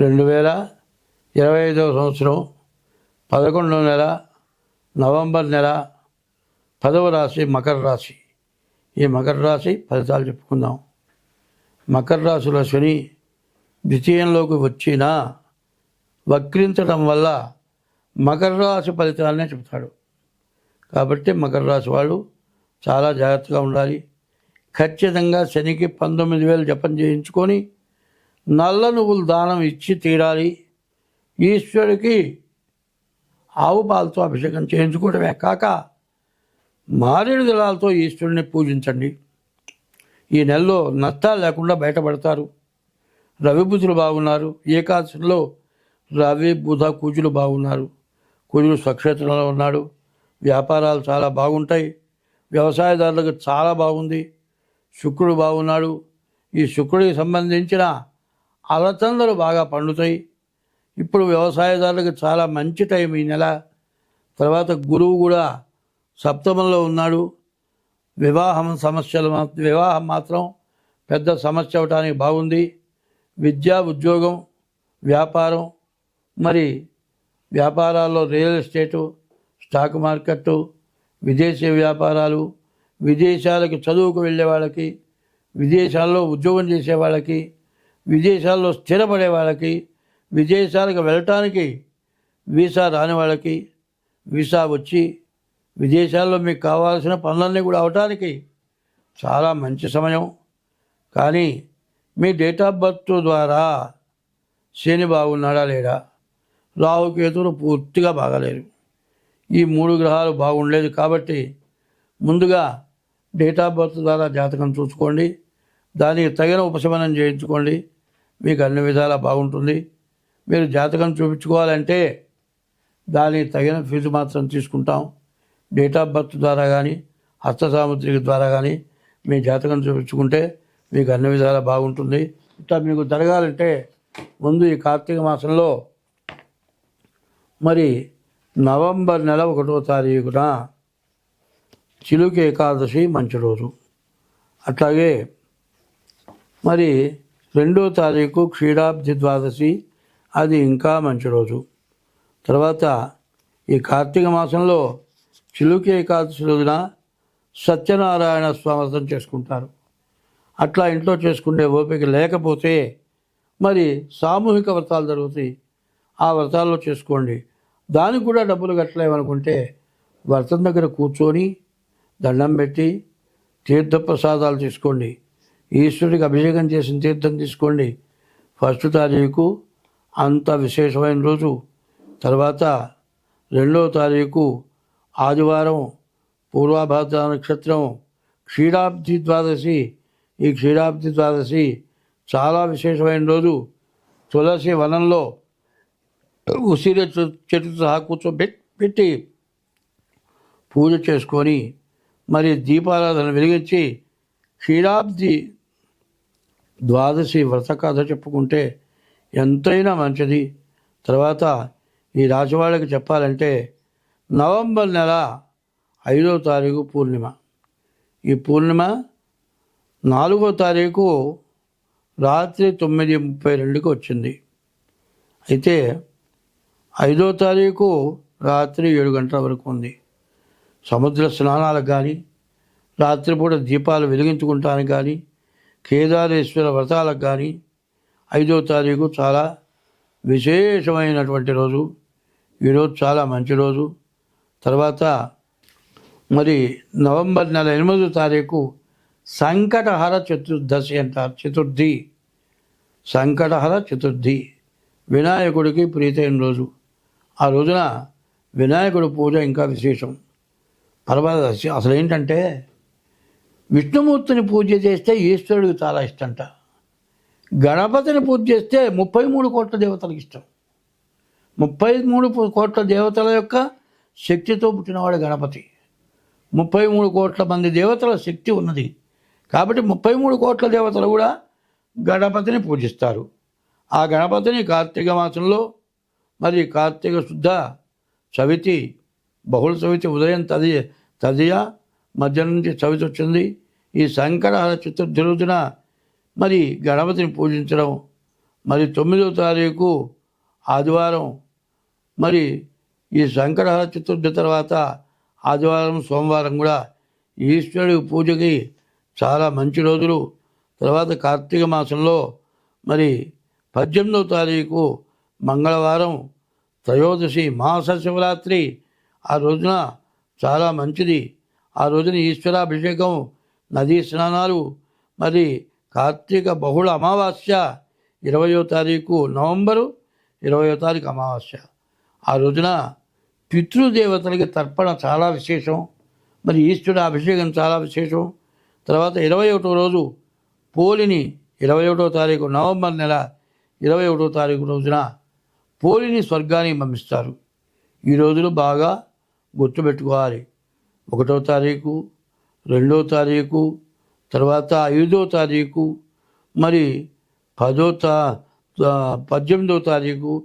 రెండు వేల ఇరవై ఐదవ సంవత్సరం పదకొండవ నెల నవంబర్ నెల పదవ రాశి మకర రాశి. ఈ మకర రాశి ఫలితాలు చెప్పుకుందాం. మకర రాశిలో శని ద్వితీయంలోకి వచ్చినా వక్రించడం వల్ల మకర రాశి ఫలితాలనే చెప్తాడు కాబట్టి మకర రాశి వాళ్ళు చాలా జాగ్రత్తగా ఉండాలి. ఖచ్చితంగా శనికి పంతొమ్మిది వేలు జపం చేయించుకొని నల్ల నువ్వులు దానం ఇచ్చి తీరాలి. ఈశ్వరుడికి ఆవు పాలతో అభిషేకం చేయించుకోవడమే కాక మారేడు దళాలతో ఈశ్వరుని పూజించండి. ఈ నెలలో నష్టాలు లేకుండా బయటపడతారు. రవి బుధులు బాగున్నారు. ఏకాదశిలో రవి బుధ కూజులు బాగున్నారు. కూజులు స్వక్షేత్రంలో ఉన్నాడు. వ్యాపారాలు చాలా బాగుంటాయి. వ్యవసాయదారులకు చాలా బాగుంది. శుక్రుడు బాగున్నాడు. ఈ శుక్రుడికి సంబంధించిన అలచందలు బాగా పండుతాయి. ఇప్పుడు వ్యవసాయదారులకు చాలా మంచి టైం ఈ నెల. తర్వాత గురువు కూడా సప్తమంలో ఉన్నాడు. వివాహం సమస్యలు వివాహం మాత్రం పెద్ద సమస్య అవటానికి బాగుంది. విద్య ఉద్యోగం వ్యాపారం మరి వ్యాపారాల్లో రియల్ ఎస్టేటు స్టాక్ మార్కెట్టు విదేశీ వ్యాపారాలు విదేశాలకు చదువుకు వెళ్ళే వాళ్ళకి విదేశాల్లో ఉద్యోగం చేసే వాళ్ళకి విదేశాల్లో స్థిరపడే వాళ్ళకి విదేశాలకు వెళ్ళటానికి వీసా రాని వాళ్ళకి వీసా వచ్చి విదేశాల్లో మీకు కావాల్సిన పనులన్నీ కూడా అవటానికి చాలా మంచి సమయం. కానీ మీ డేట్ ఆఫ్ బర్త్ ద్వారా శని బాగున్నాడా లేడా? రాహుకేతువులు పూర్తిగా బాగలేరు. ఈ మూడు గ్రహాలు బాగుండలేదు కాబట్టి ముందుగా డేట్ ఆఫ్ బర్త్ ద్వారా జాతకం చూసుకోండి. దానికి తగిన ఉపశమనం చేయించుకోండి. మీకు అన్ని విధాలా బాగుంటుంది. మీరు జాతకం చూపించుకోవాలంటే దానికి తగిన ఫీజు మాత్రం తీసుకుంటాం. డేట్ ఆఫ్ బర్త్ ద్వారా కానీ హస్త సాముద్రిక ద్వారా కానీ మీ జాతకం చూపించుకుంటే మీకు అన్ని విధాలా బాగుంటుంది. ఇట్లా మీకు జరగాలంటే ముందు ఈ కార్తీక మాసంలో మరి నవంబర్ నెల ఒకటో తారీఖున చిలుక ఏకాదశి మంచి రోజు. అట్లాగే మరి రెండో తారీఖు క్షీరాబ్ది ద్వాదశి అది ఇంకా మంచి రోజు. తర్వాత ఈ కార్తీక మాసంలో చిలుకి ఏకాదశి రోజున సత్యనారాయణ స్వామర్థం చేసుకుంటారు. అట్లా ఇంట్లో చేసుకునే ఓపిక లేకపోతే మరి సామూహిక వ్రతాలు జరుగుతాయి. ఆ వ్రతాల్లో చేసుకోండి. దానికి కూడా డబ్బులు కట్టలేమనుకుంటే వ్రతం దగ్గర కూర్చొని దండం పెట్టి తీర్థప్రసాదాలు తీసుకోండి. ఈశ్వరుడికి అభిషేకం చేసిన తీర్థం తీసుకోండి. ఫస్ట్ తారీఖు అంత విశేషమైన రోజు. తర్వాత రెండవ తారీఖు ఆదివారం పూర్వాభాద్ర నక్షత్రం క్షీరాబ్ది ద్వాదశి. ఈ క్షీరాబ్ది ద్వాదశి చాలా విశేషమైన రోజు. తులసి వనంలో ఉసిరి చెట్టు సహా కూర్చోబెట్టి పెట్టి పూజ చేసుకొని మరి దీపారాధన వెలిగించి క్షీరాబ్ది ద్వాదశి వ్రత కథ చెప్పుకుంటే ఎంతైనా మంచిది. తర్వాత ఈ రాజవాళ్ళకి చెప్పాలంటే నవంబర్ నెల ఐదో తారీఖు పూర్ణిమ. ఈ పూర్ణిమ నాలుగో తారీఖు రాత్రి తొమ్మిది ముప్పై రెండుకి వచ్చింది. అయితే ఐదో తారీఖు రాత్రి ఏడు గంటల వరకు ఉంది. సముద్ర స్నానాలకు కానీ రాత్రిపూట దీపాలు వెలిగించుకుంటానికి కానీ కేదారేశ్వర వ్రతాలకు కానీ ఐదో తారీఖు చాలా విశేషమైనటువంటి రోజు. ఈరోజు చాలా మంచి రోజు. తర్వాత మరి నవంబర్ నెల ఎనిమిదో తారీఖు సంకటహర చతుర్దశి అంటారు. చతుర్థి. సంకటహర చతుర్థి. వినాయకుడికి ప్రీతైన రోజు. ఆ రోజున వినాయకుడి పూజ ఇంకా విశేషం. పర్వాలేదు అసలు ఏంటంటే విష్ణుమూర్తిని పూజ చేస్తే ఈశ్వరుడికి చాలా ఇష్టంట. గణపతిని పూజ చేస్తే ముప్పై మూడు కోట్ల దేవతలకు ఇష్టం. ముప్పై మూడు కోట్ల దేవతల యొక్క శక్తితో పుట్టినవాడు గణపతి. ముప్పై మూడు కోట్ల మంది దేవతల శక్తి ఉన్నది. కాబట్టి ముప్పై మూడు కోట్ల దేవతలు కూడా గణపతిని పూజిస్తారు. ఆ గణపతిని కార్తీక మాసంలో మరి కార్తీక శుద్ధ చవితి బహుళ చవితి ఉదయం తది తదియ మధ్య నుంచి చవితి వచ్చింది. ఈ సంకటహర చతుర్థి రోజున మరి గణపతిని పూజించడం మరి తొమ్మిదో తారీఖు ఆదివారం మరి ఈ సంకటహర చతుర్థి తర్వాత ఆదివారం సోమవారం కూడా ఈశ్వరుడి పూజకి చాలా మంచి రోజులు. తర్వాత కార్తీక మాసంలో మరి పద్దెనిమిదవ తారీఖు మంగళవారం త్రయోదశి మాస శివరాత్రి ఆ రోజున చాలా మంచిది. ఆ రోజున ఈశ్వరాభిషేకం నదీ స్నానాలు. మరి కార్తీక బహుళ అమావాస్య ఇరవయో తారీఖు నవంబరు ఇరవయో తారీఖు అమావాస్య. ఆ రోజున పితృదేవతలకి తర్పణ చాలా విశేషం. మరి ఈశ్వరుడు అభిషేకం చాలా విశేషం. తర్వాత ఇరవై ఒకటో రోజు పోలిని ఇరవై ఒకటో తారీఖు నవంబర్ నెల ఇరవై ఒకటో తారీఖు రోజున పోలిని స్వర్గానికి పంపిస్తారు. ఈ రోజులు బాగా గుర్తుపెట్టుకోవాలి. ఒకటో తారీఖు రెండో తారీఖు తర్వాత ఐదో తారీఖు మరి పదో తా పద్దెనిమిదో తారీఖు.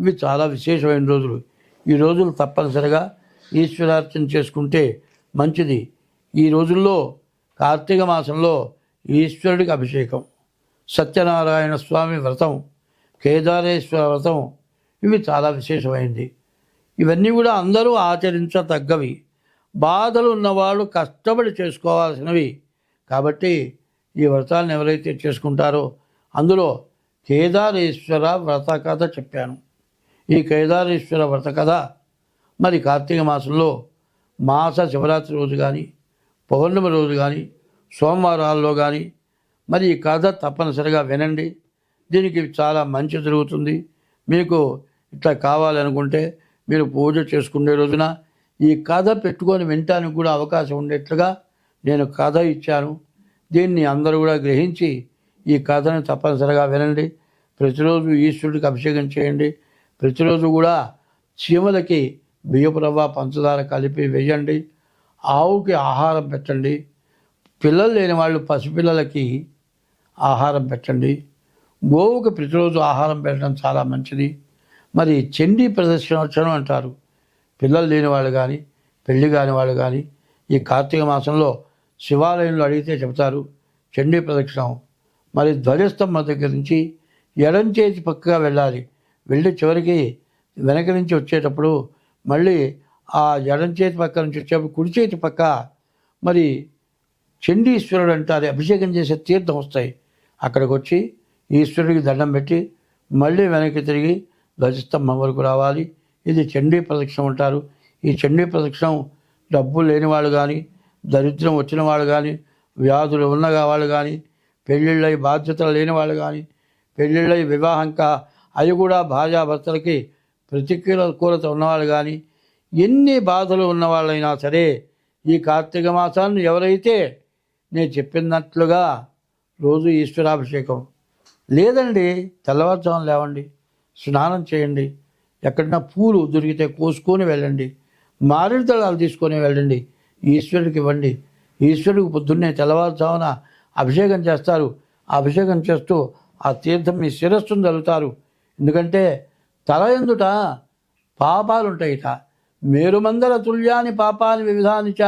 ఇవి చాలా విశేషమైన రోజులు. ఈ రోజులు తప్పనిసరిగా ఈశ్వరార్చన చేసుకుంటే మంచిది. ఈ రోజుల్లో కార్తీక మాసంలో ఈశ్వరుడికి అభిషేకం సత్యనారాయణ స్వామి వ్రతం కేదారేశ్వర వ్రతం ఇవి చాలా విశేషమైంది ఇవన్నీ కూడా అందరూ ఆచరించదగ్గవి. బాధలు ఉన్నవాళ్ళు కష్టపడి చేసుకోవాల్సినవి. కాబట్టి ఈ వ్రతాలను ఎవరైతే చేసుకుంటారో అందులో కేదారేశ్వర వ్రత కథ చెప్పాను. ఈ కేదారేశ్వర వ్రత కథ మరి కార్తీక మాసంలో మాస శివరాత్రి రోజు కానీ పౌర్ణమి రోజు కానీ సోమవారాల్లో కానీ మరి ఈ కథ తప్పనిసరిగా వినండి. దీనికి చాలా మంచి జరుగుతుంది. మీకు ఇట్లా కావాలనుకుంటే మీరు పూజ చేసుకునే రోజున ఈ కథ పెట్టుకొని వినటానికి కూడా అవకాశం ఉండేట్లుగా నేను కథ ఇచ్చాను. దీన్ని అందరూ కూడా గ్రహించి ఈ కథను తప్పనిసరిగా వినండి. ప్రతిరోజు ఈశ్వరుడికి అభిషేకం చేయండి. ప్రతిరోజు కూడా చీమలకి బియ్యపు రవ్వ పంచదార కలిపి వేయండి. ఆవుకి ఆహారం పెట్టండి. పిల్లలు లేని వాళ్ళు పసిపిల్లలకి ఆహారం పెట్టండి. గోవుకి ప్రతిరోజు ఆహారం పెట్టడం చాలా మంచిది. మరి చండీ ప్రదర్శనోత్సవం అంటారు. పిల్లలు లేని వాళ్ళు కానీ పెళ్ళి కాని వాళ్ళు కానీ ఈ కార్తీక మాసంలో శివాలయంలో అడిగితే చెబుతారు చండీ ప్రదక్షిణం. మరి ధ్వజస్తంభం దగ్గర నుంచి ఎడం చేతి పక్కగా వెళ్ళాలి. వెళ్ళి చివరికి వెనక నుంచి వచ్చేటప్పుడు మళ్ళీ ఆ ఎడం చేతి పక్క నుంచి వచ్చేటప్పుడు కుడి చేతి పక్క మరి చండీశ్వరుడు అంటారు అభిషేకం చేసే తీర్థం వస్తాయి. అక్కడికి వచ్చి ఈశ్వరుడికి దండం పెట్టి మళ్ళీ వెనక్కి తిరిగి ధ్వజస్తంభం వరకు రావాలి. ఇది చండీ ప్రదక్షిణం అంటారు. ఈ చండీ ప్రదక్షిణం డబ్బు లేని వాళ్ళు కానీ దరిద్రం వచ్చిన వాళ్ళు కానీ వ్యాధులు ఉన్న వాళ్ళు కానీ పెళ్ళిళ్ళై బాధ్యతలు లేని వాళ్ళు కానీ పెళ్ళిళ్ళై వివాహంకా అవి కూడా భార్యాభర్తలకి ప్రతికూలత ఉన్నవాళ్ళు కానీ ఎన్ని బాధలు ఉన్నవాళ్ళైనా సరే ఈ కార్తీక మాసాన్ని ఎవరైతే నేను చెప్పినట్లుగా రోజు ఈశ్వరాభిషేకం లేదండి తెల్లవారుజామున లేవండి స్నానం చేయండి ఎక్కడన్నా పూలు దొరికితే కోసుకొని వెళ్ళండి. మారేడు దళాలు తీసుకొని వెళ్ళండి. ఈశ్వరుడికి ఇవ్వండి. ఈశ్వరుడికి పొద్దున్నే తెల్లవారుజామున అభిషేకం చేస్తారు. అభిషేకం చేస్తూ ఆ తీర్థం మీ శిరస్సును చల్లుతారు ఎందుకంటే తల ఎందుట? పాపాలు ఉంటాయిట మేరుమందర తుల్యాని పాపాని వివిధానిచ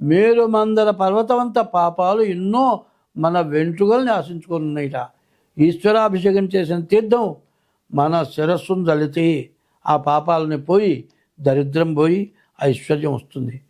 మేరుమందర పర్వతమంత పాపాలు ఎన్నో మన వెంట్రుకల్ని ఆశించుకొని ఉన్నాయిట. ఈశ్వరాభిషేకం చేసిన తీర్థం మన శిరస్సును దళితే ఆ పాపాలని పోయి దరిద్రం పోయి ఐశ్వర్యం వస్తుంది.